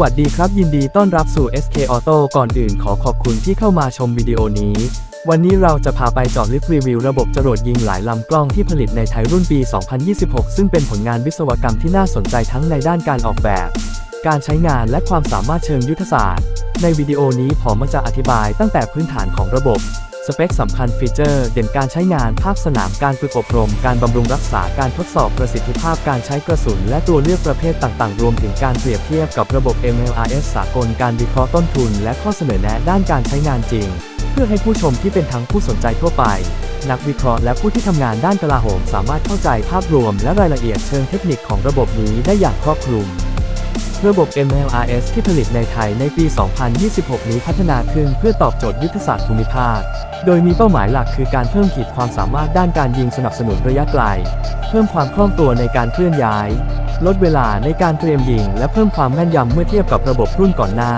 วัสดีครับ ยินดีต้อนรับสู่ SK Auto ก่อนอื่นขอขอบคุณที่เข้ามาชมวิดีโอนี้ วันนี้เราจะพาไปเจอดลึกรีวิวระบบจรวดยิงหลายลำกล้องที่ผลิตในไทยรุ่นปี 2026 ซึ่งเป็นผลงานวิศวกรรมที่น่าสนใจทั้งในด้านการออกแบบ การใช้งานและความสามารถเชิงยุทธศาสตร์ ในวิดีโอนี้ผมจะอธิบายตั้งแต่พื้นฐานของระบบ สเปคสำคัญฟีเจอร์ เด่นการใช้งานภาคสนามการฝึกอบรม การบำรุงรักษาการทดสอบประสิทธิภาพการใช้กระสุน และตัวเลือกประเภทต่างๆ รวมถึงการเปรียบเทียบกับระบบ MLRS สากลการวิเคราะห์ต้นทุน และข้อเสนอแนะด้านการใช้งานจริง เพื่อให้ผู้ชมที่เป็นทั้งผู้สนใจทั่วไป นักวิเคราะห์และผู้ที่ทำงานด้านกลาโหมสามารถเข้าใจภาพรวม และรายละเอียดเชิงเทคนิคของระบบนี้ได้อย่างครอบคลุม ระบบ MLRS ที่ผลิตในไทยในปี 2026 นี้พัฒนาขึ้นเพื่อตอบโจทย์ยุทธศาสตร์ภูมิภาค โดยมีเป้าหมายหลักคือการเพิ่มขีดความสามารถด้านการยิงสนับสนุนระยะไกล เพิ่มความคล่องตัวในการเคลื่อนย้าย ลดเวลาในการเตรียมยิง และเพิ่มความแม่นยำเมื่อเทียบกับระบบรุ่นก่อนหน้า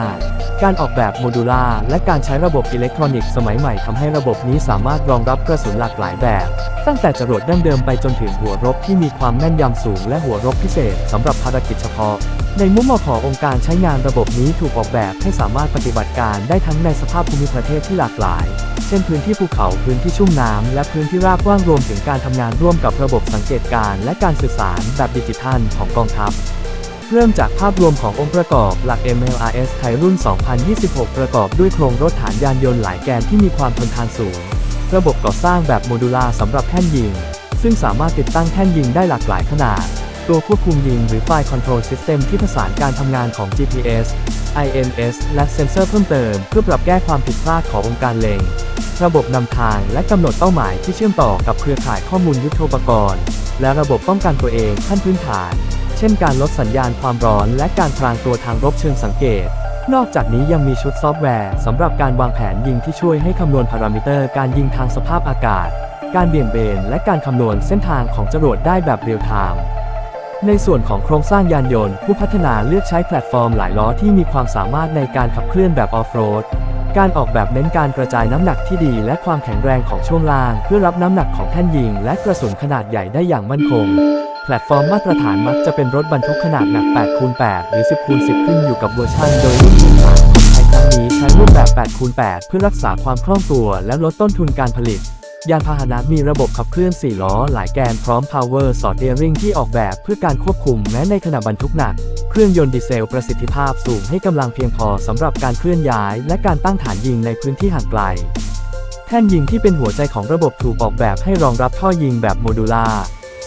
การออกแบบโมดูล่าและการใช้ระบบอิเล็กทรอนิกส์สมัยใหม่ทำให้ระบบนี้สามารถรองรับกระสุนหลากหลายแบบ ตั้งแต่จรวดดั้งเดิมไปจนถึงหัวรบที่มีความแม่นยำสูง และหัวรบพิเศษสำหรับภารกิจเฉพาะ ในมุมมองขององค์การใช้งานระบบนี้ถูกออกแบบให้สามารถปฏิบัติการได้ทั้งในสภาพภูมิประเทศที่หลากหลาย เช่นพื้นที่ภูเขาพื้นที่ชุ่มน้ำและพื้นที่ราบว่างรวมถึงการทำงานร่วมกับระบบสังเกตการณ์และการสื่อสารแบบดิจิทัลของกองทัพ เริ่มจากภาพรวมขององค์ประกอบหลัก MLRS ไทยรุ่น 2026 ประกอบด้วยโครงรถฐานยานยนต์หลายแกนที่มีความทนทานสูง ระบบก่อสร้างแบบโมดูลาสำหรับแท่นยิง ซึ่งสามารถติดตั้งแท่นยิงได้หลากหลายขนาด ตัวควบคุมยิงหรือไฟล์คอนโทรลซิสเต็มที่ผสานการทำงานของ GPS INS และเซ็นเซอร์เพิ่มเติม เพื่อปรับแก้ความผิดพลาดขององค์การเล็ง ระบบนำทางและกำหนดเป้าหมายที่เชื่อมต่อกับเครือข่ายข้อมูลยุทโธปกรณ์ และระบบป้องกันตัวเองขั้นพื้นฐาน เช่นการลดสัญญาณความร้อนและการพรางตัวทางรบเชิงสังเกต นอกจากนี้ยังมีชุดซอฟต์แวร์สำหรับการวางแผนยิงที่ช่วยให้คำนวณพารามิเตอร์การยิงทางสภาพอากาศ การเบี่ยงเบนและการคำนวณเส้นทางของจรวดได้แบบเรียลไทม์ ในส่วนของโครงสร้างยานยนต์ ผู้พัฒนาเลือกใช้แพลตฟอร์มหลายล้อที่มีความสามารถในการขับเคลื่อนแบบออฟโรด การออกแบบเน้นการกระจายน้ำหนักที่ดีและความแข็งแรงของช่วงล่าง เพื่อรับน้ำหนักของแท่นยิง และกระสุนขนาดใหญ่ได้อย่างมั่นคง แพลตฟอร์มมาตรฐานมักจะเป็นรถบรรทุกขนาดหนัก8คูณ8หรือ 10คูณ10 ขึ้นอยู่กับเวอร์ชันโดยรุ่นพื้นฐานของไทยครั้งนี้ใช้รูปแบบ8คูณ8เพื่อรักษาความคล่องตัวและลดต้นทุนการผลิต ยานพาหนะมีระบบขับเคลื่อน 4 ล้อหลายแกนพร้อม Power s o r t e r i n g ที่ออกแบบเพื่อการควบคุมแม้ในขณะบรรทุกหนัก เครื่องยนต์ดีเซลประสิทธิภาพสูงให้กำลังเพียงพอสำหรับการเคลื่อนย้าย และการตั้งฐานยิงในพื้นที่ห่างไกล แท่นยิงที่เป็นหัวใจของระบบถูกออกแบบให้รองรับท่อยิงแบบโมดูลา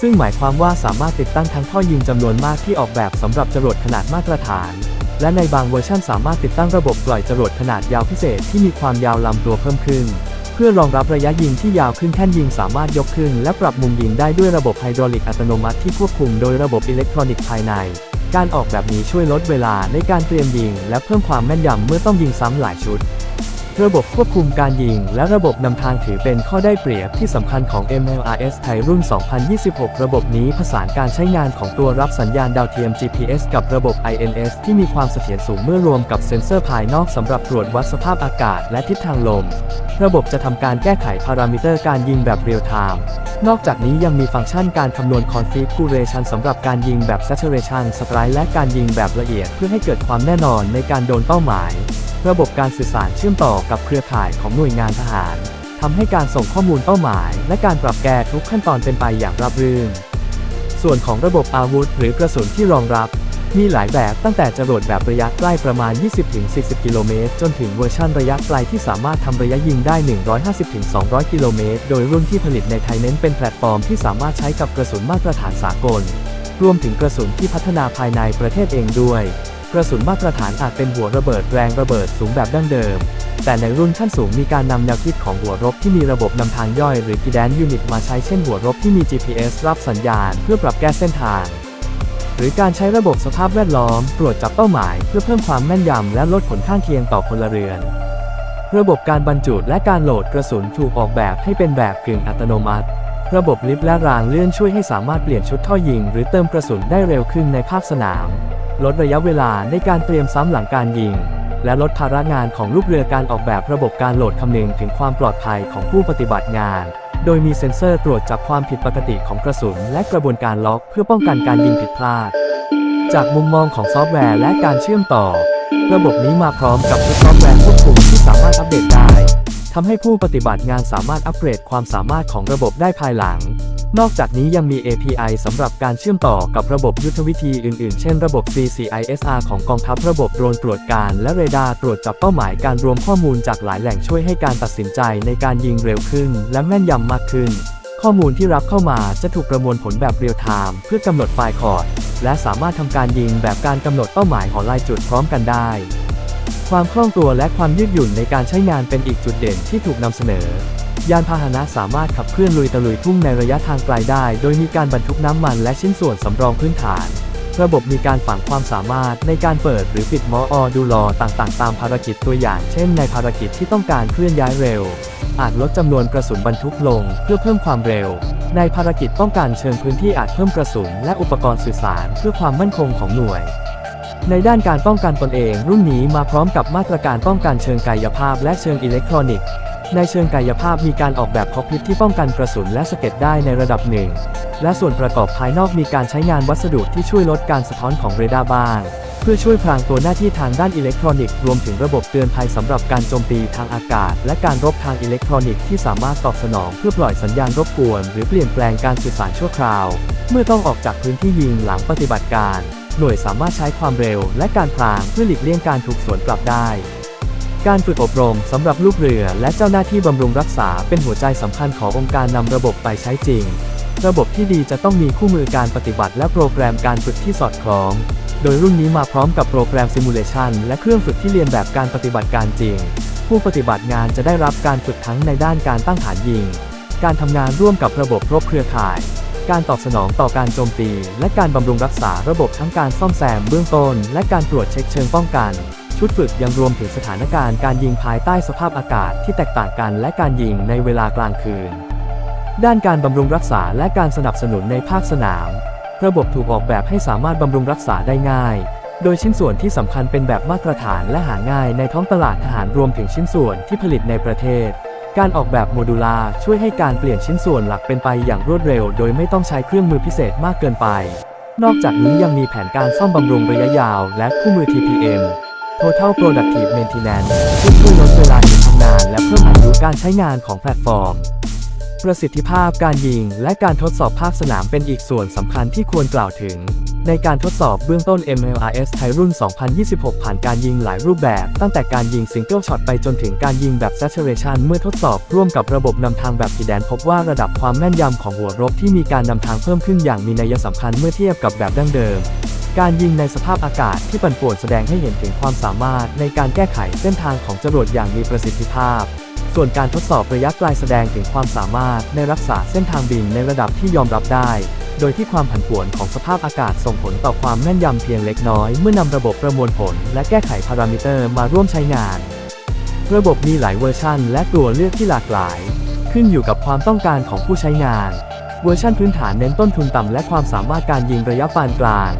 ซึ่งหมายความว่าสามารถติดตั้งทั้งท่อยิงจำนวนมากที่ออกแบบสำหรับจรวดขนาดมาตรฐาน และในบางเวอร์ชันสามารถติดตั้งระบบปล่อยจรวดขนาดยาวพิเศษที่มีความยาวลำตัวเพิ่มขึ้น พื่อรองรับระยะยิงที่ยาวขึ้นแท่นยิงสามารถยกขึ้น และปรับมุมยิงได้ด้วยระบบไฮดรอลิกอัตโนมัติที่ควบคุมโดยระบบอิเล็กทรอนิกส์ภายใน การออกแบบนี้ช่วยลดเวลาในการเตรียมยิง และเพิ่มความแม่นยำเมื่อต้องยิงซ้ำหลายชุด ระบบควบคุมการยิง และระบบนำทางถือเป็นข้อได้เปรียบที่สำคัญของ MLRS ไทยรุ่น 2026 ระบบนี้ผสานการใช้งานของตัวรับสัญญาณดาวเทียม GPS กับระบบ INS ที่มีความเสถียรสูงเมื่อรวมกับเซ็นเซอร์ภายนอกสำหรับตรวจวัดสภาพอากาศและทิศทางลม ระบบจะทำการแก้ไขพารามิเตอร์การยิงแบบเรียลไทม์นอกจากนี้ยังมีฟังก์ชันการคำนวณ configuration สำหรับการยิงแบบ saturation strike และการยิงแบบละเอียดเพื่อให้เกิดความแน่นอนในการโดนเป้าหมาย ระบบการสื่อสารเชื่อมต่อกับเครือข่ายของหน่วยงานทหารทำให้การส่งข้อมูลเป้าหมาย และการปรับแก้ทุกขั้นตอนเป็นไปอย่างราบรื่น ส่วนของระบบอาวุธหรือกระสุนที่รองรับ มีหลายแบบตั้งแต่จรวดแบบระยะใกล้ประมาณ 20-40 กิโลเมตร จนถึงเวอร์ชันระยะไกลที่สามารถทำระยะยิงได้ 150-200 กิโลเมตร โดยรุ่นที่ผลิตในไทยเน้นเป็นแพลตฟอร์มที่สามารถใช้กับกระสุนมาตรฐานสากล รวมถึงกระสุนที่พัฒนาภายในประเทศเองด้วย กระสุนมาตรฐานอาจเป็นหัวระเบิดแรงระเบิดสูงแบบดั้งเดิม แต่ในรุ่นขั้นสูงมีการนำแนวคิดของหัวรบที่มีระบบนำทางย่อยหรือ Guidance Unit มาใช้เช่นหัวรบที่มี GPS รับสัญญาณเพื่อปรับแก้เส้นทาง หรือการใช้ระบบสภาพแวดล้อม ตรวจจับเป้าหมาย เพื่อเพิ่มความแม่นยำและลดผลข้างเคียงต่อพลเรือน ระบบการบรรจุและการโหลดกระสุนถูกออกแบบให้เป็นแบบกึ่งอัตโนมัติระบบลิฟต์และรางเลื่อนช่วยให้สามารถเปลี่ยนชุดท่อยิง หรือเติมกระสุนได้เร็วขึ้นในภาคสนาม ลดระยะเวลาในการเตรียมซ้ำหลังการยิง และลดภาระงานของลูกเรือการออกแบบระบบการโหลดคำนึงถึงความปลอดภัยของผู้ปฏิบัติงาน โดยมีเซ็นเซอร์ตรวจจับความผิดปกติของกระสุน และกระบวนการล็อกเพื่อป้องกันการยิงผิดพลาด จากมุมมองของซอฟต์แวร์และการเชื่อมต่อ ระบบนี้มาพร้อมกับซอฟต์แวร์ควบคุมที่สามารถอัปเดตได้ทำให้ผู้ปฏิบัติงานสามารถอัปเกรดความสามารถของระบบได้ภายหลัง นอกจากนี้ยังมี API สำหรับการเชื่อมต่อกับระบบยุทธวิธีอื่นๆ เช่นระบบ CCISR ของกองทัพระบบโดรนตรวจการและเรดาร์ตรวจจับเป้าหมายการรวมข้อมูลจากหลายแหล่งช่วยให้การตัดสินใจในการยิงเร็วขึ้น และแม่นยำมากขึ้น ข้อมูลที่รับเข้ามาจะถูกประมวลผลแบบเรียลไทม์เพื่อกำหนดไฟล์คอร์ดและสามารถทำการยิงแบบการกำหนดเป้าหมายของลายจุดพร้อมกันได้ ความคล่องตัวและความยืดหยุ่นในการใช้งานเป็นอีกจุดเด่นที่ถูกนำเสนอ ยานพาหนะสามารถขับเคลื่อนลุยตะลุยทุ่งในระยะทางไกลได้ โดยมีการบรรทุกน้ำมันและชิ้นส่วนสำรองพื้นฐาน ระบบมีการฝังความสามารถในการเปิดหรือปิดมออดูลอต่างๆ ตามภารกิจตัวอย่าง เช่นในภารกิจที่ต้องการเคลื่อนย้ายเร็ว อาจลดจำนวนกระสุนบรรทุกลงเพื่อเพิ่มความเร็ว ในภารกิจป้องกันเชิงพื้นที่อาจเพิ่มกระสุนและอุปกรณ์สื่อสารเพื่อความมั่นคงของหน่วยในด้านการป้องกันตนเองรุ่นนี้มาพร้อมกับมาตรการป้องกันเชิงกายภาพและเชิงอิเล็กทรอนิกส์ ในเชิงกายภาพมีการออกแบบคอกพิทที่ป้องกันกระสุนและสะเก็ดได้ในระดับหนึ่ง และส่วนประกอบภายนอกมีการใช้งานวัสดุที่ช่วยลดการสะท้อนของเรดาร์บ้าง เพื่อช่วยพรางตัวหน้าที่ทางด้านอิเล็กทรอนิกส์รวมถึงระบบเตือนภัยสำหรับการโจมตีทางอากาศ และการรบทางอิเล็กทรอนิกส์ที่สามารถตอบสนองเพื่อปล่อยสัญญาณรบกวน หรือเปลี่ยนแปลงการสื่อสารชั่วคราว เมื่อต้องออกจากพื้นที่ยิงหลังปฏิบัติการ หน่วยสามารถใช้ความเร็ว และการพรางเพื่อหลีกเลี่ยงการถูกสวนกลับได้ การฝึกอบรมสำหรับลูกเรือและเจ้าหน้าที่บำรุงรักษาเป็นหัวใจสำคัญขององค์การนำระบบไปใช้จริง ระบบที่ดีจะต้องมีคู่มือการปฏิบัติและโปรแกรมการฝึกที่สอดคล้อง โดยรุ่นนี้มาพร้อมกับโปรแกรมซิมูเลชันและเครื่องฝึกที่เรียนแบบการปฏิบัติการจริง ผู้ปฏิบัติงานจะได้รับการฝึกทั้งในด้านการตั้งฐานยิง การทำงานร่วมกับระบบรบเครือข่าย การตอบสนองต่อการโจมตี และการบำรุงรักษาระบบทั้งการซ่อมแซมเบื้องต้น และการตรวจเช็คเชิงป้องกัน ชุดฝึกยังรวมถึงสถานการณ์การยิงภายใต้สภาพอากาศที่แตกต่างกันและการยิงในเวลากลางคืน ด้านการบำรุงรักษาและการสนับสนุนในภาคสนาม ระบบถูกออกแบบให้สามารถบำรุงรักษาได้ง่าย โดยชิ้นส่วนที่สำคัญเป็นแบบมาตรฐานและหาง่ายในท้องตลาดทหารรวมถึงชิ้นส่วนที่ผลิตในประเทศ การออกแบบโมดูลาช่วยให้การเปลี่ยนชิ้นส่วนหลักเป็นไปอย่างรวดเร็ว โดยไม่ต้องใช้เครื่องมือพิเศษมากเกินไป นอกจากนี้ยังมีแผนการซ่อมบำรุงระยะยาว และคู่มือ TPM Total Productive Maintenance ที่ช่วยลดเวลาการทำงาน และเพิ่มอายุการใช้งานของแพลตฟอร์ม ประสิทธิภาพการยิงและการทดสอบภาคสนามเป็นอีกส่วนสำคัญที่ควรกล่าวถึง ในการทดสอบเบื้องต้น MLRS ไทยรุ่น 2026 ผ่านการยิงหลายรูปแบบ ตั้งแต่การยิงซิงเกิลช็อตไปจนถึงการยิงแบบ Saturation เมื่อทดสอบร่วมกับระบบนำทางแบบผีแดนพบว่าระดับความแม่นยำของหัวรบที่มีการนำทางเพิ่มขึ้นอย่างมีนัยสำคัญเมื่อเทียบกับแบบดั้งเดิม การยิงในสภาพอากาศที่ปั่นป่วนแสดงให้เห็นถึงความสามารถในการแก้ไขเส้นทางของจรวดอย่างมีประสิทธิภาพ ส่วนการทดสอบระยะไกลแสดงถึงความสามารถในรักษาเส้นทางบินในระดับที่ยอมรับได้ โดยที่ความผันผวนของสภาพอากาศส่งผลต่อความแม่นยำเพียงเล็กน้อย เมื่อนำระบบประมวลผล และแก้ไขพารามิเตอร์มาร่วมใช้งาน ระบบมีหลายเวอร์ชันและตัวเลือกที่หลากหลาย ขึ้นอยู่กับความต้องการของผู้ใช้งาน เวอร์ชันพื้นฐานเน้นต้นทุนต่ำและความสามารถการยิงระยะปานกลาง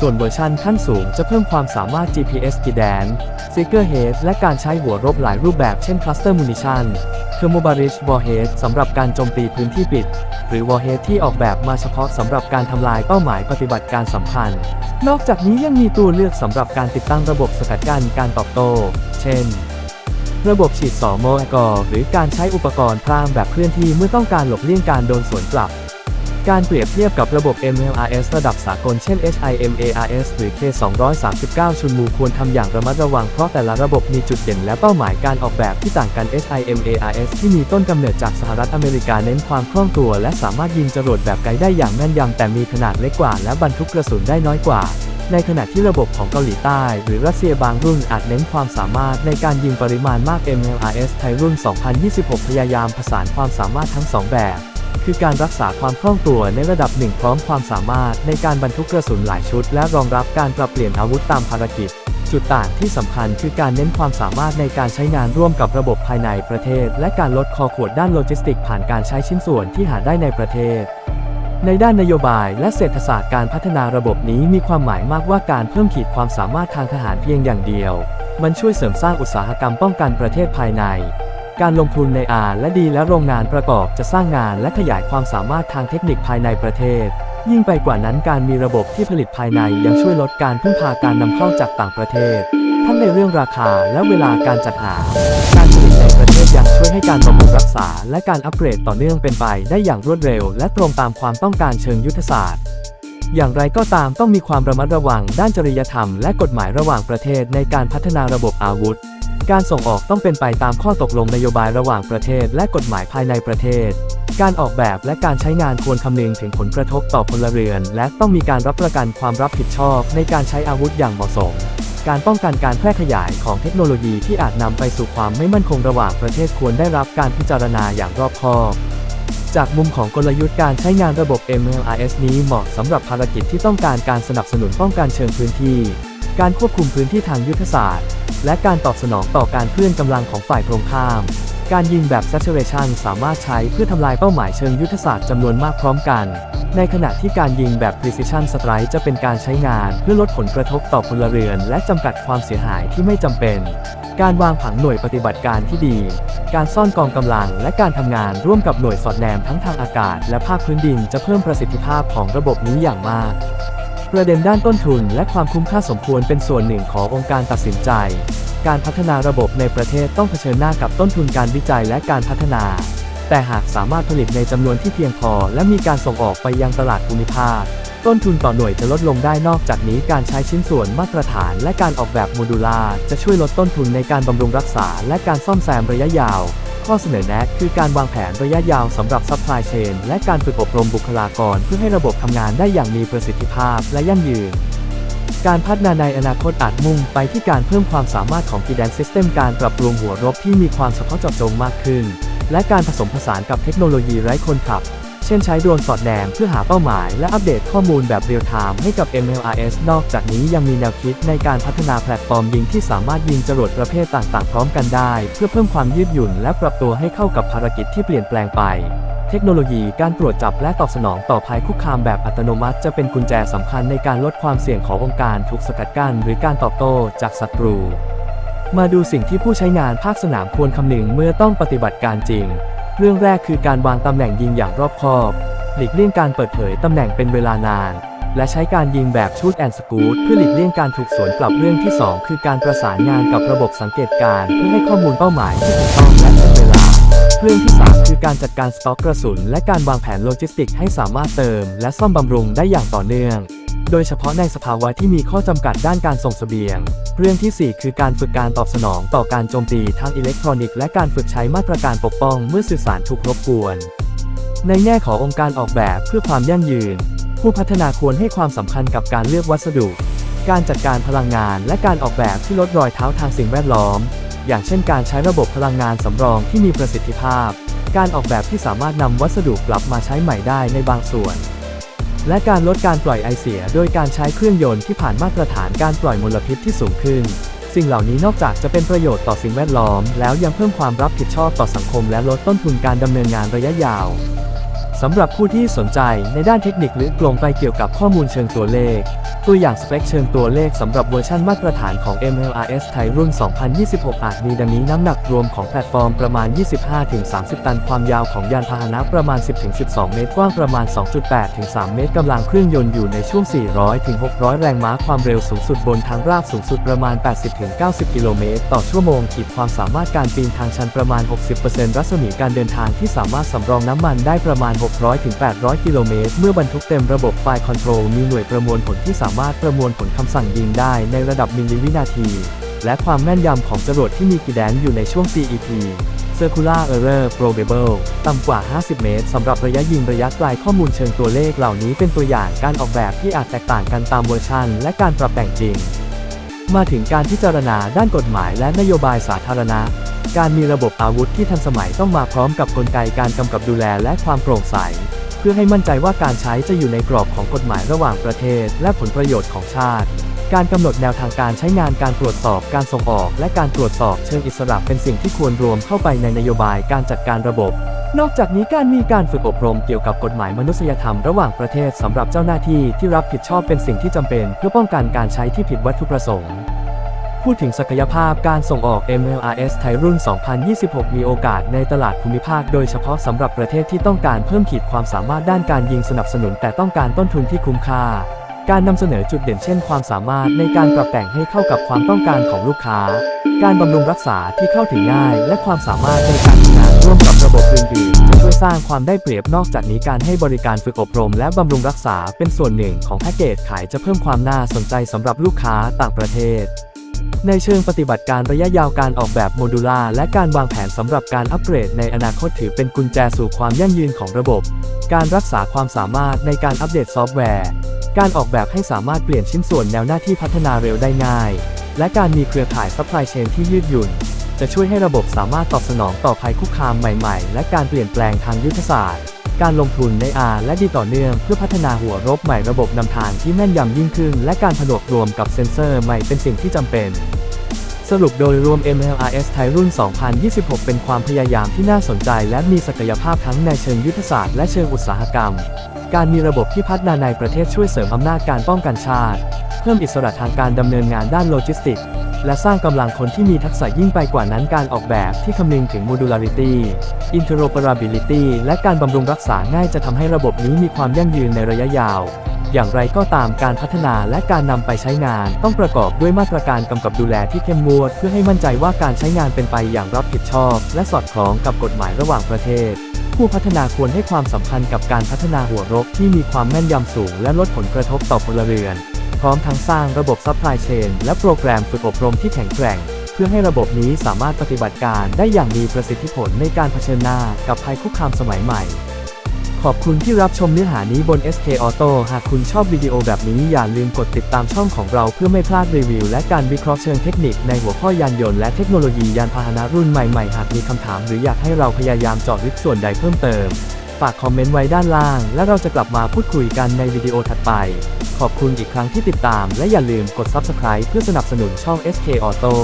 ส่วนเวอร์ชันขั้นสูงจะเพิ่มความสามารถ GPS กีแดน Seeker Head และการใช้หัวรบหลายรูปแบบเช่น Cluster Munition Thermobarish Warhead สำหรับการโจมตีพื้นที่ปิด หรือ Warhead ที่ออกแบบมาเฉพาะสำหรับการทำลายเป้าหมายปฏิบัติการสำคัญ นอกจากนี้ยังมีตัวเลือกสำหรับการติดตั้งระบบสกัดกั้นการตอบโต้ เช่น ระบบฉีดสอโมแอลกอหรือการใช้อุปกรณ์พรางแบบเคลื่อนที่เมื่อต้องการหลบเลี่ยงการโดนสวนกลับ การเปรียบเทียบกับระบบ MLRS ระดับสากลเช่น HIMARS หรือ K239 ชุนมูควรทำอย่างระมัดระวังเพราะแต่ละระบบมีจุดเด่นและเป้าหมายการออกแบบที่ต่างกัน HIMARS ที่มีต้นกำเนิดจากสหรัฐอเมริกาเน้นความคล่องตัว และสามารถยิงจรวดแบบไกลได้อย่างแม่นยำแต่มีขนาดเล็กกว่า และบรรทุกกระสุนได้น้อยกว่าในขณะที่ระบบของเกาหลีใต้ หรือรัสเซียบางรุ่นอาจเน้นความสามารถในการยิงปริมาณมาก MLRS ไทยรุ่น 2026 พยายามผสานความสามารถทั้งสองแบบ คือการรักษาความคล่องตัวในระดับหนึ่งพร้อมความสามารถในการบรรทุกกระสุนหลายชุด และรองรับการปรับเปลี่ยนอาวุธตามภารกิจ จุดต่างที่สำคัญคือการเน้นความสามารถในการใช้งานร่วมกับระบบภายในประเทศ และการลดคอขวดด้านโลจิสติก ผ่านการใช้ชิ้นส่วนที่หาได้ในประเทศในด้านนโยบายและเศรษฐศาสตร์การพัฒนาระบบนี้มีความหมายมากว่าการเพิ่มขีดความสามารถทางทหารเพียงอย่างเดียว มันช่วยเสริมสร้างอุตสาหกรรมป้องกันประเทศภายใน การลงทุนใน R และดีและโรงงานประกอบจะสร้างงานและขยายความสามารถทางเทคนิคภายในประเทศ ยิ่งไปกว่านั้นการมีระบบที่ผลิตภายในยังช่วยลดการพึ่งพาการนำเข้าจากต่างประเทศ ทั้งในเรื่องราคาและเวลาการจัดหา การผลิตในประเทศยังช่วยให้การบำรุงรักษา และการอัปเกรดต่อเนื่องเป็นไปได้อย่างรวดเร็ว และตรงตามความต้องการเชิงยุทธศาสตร์อย่างไรก็ตามต้องมีความระมัดระวังด้านจริยธรรมและกฎหมายระหว่างประเทศในการพัฒนาระบบอาวุธ การส่งออกต้องเป็นไปตามข้อตกลงนโยบายระหว่างประเทศและกฎหมายภายในประเทศ การออกแบบและการใช้งานควรคำนึงถึงผลกระทบต่อพลเรือน และต้องมีการรับประกันความรับผิดชอบในการใช้อาวุธอย่างเหมาะสม การป้องกันการแพร่ขยายของเทคโนโลยีที่อาจนำไปสู่ความไม่มั่นคงระหว่างประเทศควรได้รับการพิจารณาอย่างรอบคอบจากมุมของกลยุทธ์การใช้งานระบบ MLRS นี้เหมาะสำหรับภารกิจที่ต้องการการสนับสนุนป้องกันเชิงพื้นที่ การควบคุมพื้นที่ทางยุทธศาสตร์ และการตอบสนองต่อการเคลื่อนกำลังของฝ่ายตรงข้าม การยิงแบบ saturation สามารถใช้เพื่อทำลายเป้าหมายเชิงยุทธศาสตร์จำนวนมากพร้อมกัน ในขณะที่การยิงแบบ precision strike จะเป็นการใช้งานเพื่อลดผลกระทบต่อพลเรือน และจำกัดความเสียหายที่ไม่จำเป็น การวางผังหน่วยปฏิบัติการที่ดี การซ่อนกองกำลัง และการทำงานร่วมกับหน่วยสอดแนมทั้งทางอากาศ และภาคพื้นดินจะเพิ่มประสิทธิภาพของระบบนี้อย่างมาก ประเด็นด้านต้นทุนและความคุ้มค่าสมควรเป็นส่วนหนึ่งขององค์การตัดสินใจ การพัฒนาระบบในประเทศต้องเผชิญหน้ากับต้นทุนการวิจัยและการพัฒนา แต่หากสามารถผลิตในจำนวนที่เพียงพอ และมีการส่งออกไปยังตลาดภูมิภาค ต้นทุนต่อหน่วยจะลดลงได้นอกจากนี้การใช้ชิ้นส่วนมาตรฐาน และการออกแบบโมดูลาร์จะช่วยลดต้นทุนในการบำรุงรักษา และการซ่อมแซมระยะยาว ข้อเสนอแนะคือการวางแผนระยะยาวสำหรับซัพพลายเชนและการฝึกอบรมบุคลากร เพื่อให้ระบบทำงานได้อย่างมีประสิทธิภาพและยั่งยืน การพัฒนาในอนาคตอาจมุ่งไปที่การเพิ่มความสามารถของ g ีแดน System การปรับปรุงหัวรบที่มีความเฉพาะเจาะจงมากขึ้น และการผสมผสานกับเทคโนโลยีไร้คนขับ เช่นใช้โดรนสอดแนมเพื่อหาเป้าหมาย และอัปเดตข้อมูลแบบเรียลไทม์ให้กับ MLRS นอกจากนี้ยังมีแนวคิดในการพัฒนาแพลตฟอร์มยิงที่สามารถยิงจรวดประเภทต่างๆ พร้อมกันได้ เพื่อเพิ่มความยืดหยุ่นและปรับตัวให้เข้ากับภารกิจที่เปลี่ยนแปลงไป เทคโนโลยีการตรวจจับและตอบสนองต่อภัยคุกคามแบบอัตโนมัติจะเป็นกุญแจสำคัญในการลดความเสี่ยงขององค์การถูกสกัดกั้นหรือการตอบโต้จากศัตรูมาดูสิ่งที่ผู้ใช้งานภาคสนามควรคำนึงเมื่อต้องปฏิบัติการจริง เรื่องแรกคือการวางตำแหน่งยิงอย่างรอบคอบ หลีกเลี่ยงการเปิดเผยตำแหน่งเป็นเวลานาน และใช้การยิงแบบชูดแอนสกูดเพื่อหลีกเลี่ยงการถูกสวนกลับเรื่องที่ 2 คือการประสานงานกับระบบสังเกตการณ์เพื่อให้ข้อมูลเป้าหมายที่ถูกต้องและเป็นเวลา เรื่องที่ 3 คือการจัดการสต็อกกระสุน และการวางแผนโลจิสติกให้สามารถเติม และซ่อมบำรุงได้อย่างต่อเนื่อง โดยเฉพาะในสภาวะที่มีข้อจำกัดด้านการส่งเสบียง เรื่องที่ 4 คือการฝึกการตอบสนองต่อการโจมตีทางอิเล็กทรอนิกส์และการฝึกใช้มาตรการปกป้องเมื่อสื่อสารถูกรบกวน ในแง่ขององค์การออกแบบเพื่อความยั่งยืน ผู้พัฒนาควรให้ความสำคัญกับการเลือกวัสดุ การจัดการพลังงานและการออกแบบที่ลดรอยเท้าทางสิ่งแวดล้อม อย่างเช่น การใช้ระบบพลังงานสำรองที่มีประสิทธิภาพ การออกแบบที่สามารถนำวัสดุกลับมาใช้ใหม่ได้ในบางส่วน และการลดการปล่อยไอเสียโดยการใช้เครื่องยนต์ที่ผ่านมาตรฐานการปล่อยมลพิษที่สูงขึ้น สิ่งเหล่านี้นอกจากจะเป็นประโยชน์ต่อสิ่งแวดล้อม แล้วยังเพิ่มความรับผิดชอบต่อสังคมและลดต้นทุนการดำเนินงานระยะยาวสำหรับผู้ที่สนใจในด้านเทคนิคหรือกลงไปเกี่ยวกับข้อมูลเชิงตัวเลข ตัวอย่างสเปคเชิงตัวเลขสำหรับเวอร์ชันมาตรฐานของ MLRS ไทยรุ่น 2026 อาจมีดังนี้น้ำหนักรวมของแพลตฟอร์มประมาณ 25-30 ตัน ความยาวของยานพาหนะประมาณ 10-12 เมตร กว้างประมาณ 2.8-3 เมตร กำลังเครื่องยนต์อยู่ในช่วง 400-600 แรงม้า ความเร็วสูงสุดบนทางราบสูงสุดประมาณ 80-90 กิโลเมตร ต่อชั่วโมง ขีดความสามารถการปีนทางชันประมาณ 60%รัศมีการเดินทางที่สามารถสำรองน้ำมันได้ประมาณ 600-800 กิโลเมตร เมื่อบรรทุกเต็มระบบไฟคอนโทรลมีหน่วยประมวลผลที่สามารถประมวลผลคำสั่งยิงได้ในระดับมิลลิวินาที และความแม่นยำของจรวดที่มีกีแดนอยู่ในช่วง CEP Circular Error Probable ต่ำกว่า 50 เมตร สำหรับระยะยิงระยะไกลข้อมูลเชิงตัวเลขเหล่านี้เป็นตัวอย่างการออกแบบที่อาจแตกต่างกันตามเวอร์ชันและการปรับแต่งจริง มาถึงการพิจารณาด้านกฎหมายและนโยบายสาธารณะ การมีระบบอาวุธที่ทันสมัยต้องมาพร้อมกับกลไกการกำกับดูแลและความโปร่งใส เพื่อให้มั่นใจว่าการใช้จะอยู่ในกรอบของกฎหมายระหว่างประเทศ และผลประโยชน์ของชาติ การกำหนดแนวทางการใช้งานการตรวจสอบการส่งออก และการตรวจสอบเชิงอิสระเป็นสิ่งที่ควรรวมเข้าไปในนโยบายการจัดการระบบ นอกจากนี้การมีการฝึกอบรมเกี่ยวกับกฎหมายมนุษยธรรมระหว่างประเทศสำหรับเจ้าหน้าที่ที่รับผิดชอบเป็นสิ่งที่จำเป็น เพื่อป้องกันการใช้ที่ผิดวัตถุประสงค์ พูดถึงศักยภาพการส่งออก MLRS ไทยรุ่น 2026 มีโอกาสในตลาดภูมิภาค โดยเฉพาะสำหรับประเทศที่ต้องการเพิ่มขีดความสามารถด้านการยิงสนับสนุน แต่ต้องการต้นทุนที่คุ้มค่า การนำเสนอจุดเด่นเช่นความสามารถในการปรับแต่งให้เข้ากับความต้องการของลูกค้า การบำรุงรักษาที่เข้าถึงง่าย และความสามารถในการทำงานร่วมกับระบบอื่นๆจะช่วยสร้างความได้เปรียบนอกจากนี้การให้บริการฝึกอบรม และบำรุงรักษาเป็นส่วนหนึ่งของแพ็กเกจขายจะเพิ่มความน่าสนใจสำหรับลูกค้าต่างประเทศ ในเชิงปฏิบัติการระยะยาวการออกแบบโมดูล่าและการวางแผนสำหรับการอัปเกรดในอนาคตถือเป็นกุญแจสู่ความยั่งยืนของระบบ การรักษาความสามารถในการอัปเดตซอฟต์แวร์ การออกแบบให้สามารถเปลี่ยนชิ้นส่วนแนวหน้าที่พัฒนาเร็วได้ง่าย และการมีเครือข่ายซัพพลายเชนที่ยืดหยุ่น จะช่วยให้ระบบสามารถตอบสนองต่อภัยคุกคามใหม่ ๆ และการเปลี่ยนแปลงทางยุทธศาสตร์ การลงทุนใน R และดีต่อเนื่องเพื่อพัฒนาหัวรบใหม่ระบบนำทางที่แม่นยำยิ่งขึ้น และการผนวกรวมกับเซ็นเซอร์ใหม่เป็นสิ่งที่จำเป็น สรุปโดยรวม MLRS ไทยรุ่น 2026 เป็นความพยายามที่น่าสนใจ และมีศักยภาพทั้งในเชิงยุทธศาสตร์และเชิงอุตสาหกรรม การมีระบบที่พัฒนาในประเทศช่วยเสริมอำนาจการป้องกันชาติ เพิ่มอิสระทางการดำเนินงานด้านโลจิสติกส์ และสร้างกำลังคนที่มีทักษะยิ่งไปกว่านั้นการออกแบบที่คำนึงถึง modularity interoperability และการบำรุงรักษาง่ายจะทำให้ระบบนี้มีความยั่งยืนในระยะยาว อย่างไรก็ตามการพัฒนาและการนำไปใช้งาน ต้องประกอบด้วยมาตรการกำกับดูแลที่เข้มงวด เพื่อให้มั่นใจว่าการใช้งานเป็นไปอย่างรับผิดชอบ และสอดคล้องกับกฎหมายระหว่างประเทศผู้พัฒนาควรให้ความสำคัญกับการพัฒนาหัวรบที่มีความแม่นยำสูงและลดผลกระทบต่อพลเรือน พร้อมทั้งสร้างระบบซัพพลายเชนและโปรแกรมฝึกอบรมที่แข็งแกร่ง เพื่อให้ระบบนี้สามารถปฏิบัติการได้อย่างมีประสิทธิผลในการเผชิญหน้ากับภัยคุกคามสมัยใหม่ ขอบคุณที่รับชมเนื้อหานี้บน SK Auto หากคุณชอบวิดีโอแบบนี้อย่าลืมกดติดตามช่องของเราเพื่อไม่พลาดรีวิว และการวิเคราะห์เชิงเทคนิคในหัวข้อยานยนต์และเทคโนโลยียานพาหนะรุ่นใหม่ๆ หากมีคำถามหรืออยากให้เราพยายามเจาะลึกส่วนใดเพิ่มเติม ฝากคอมเมนต์ไว้ด้านล่าง และเราจะกลับมาพูดคุยกันในวิดีโอถัดไป ขอบคุณอีกครั้งที่ติดตาม และอย่าลืมกด Subscribe เพื่อสนับสนุนช่อง SK Auto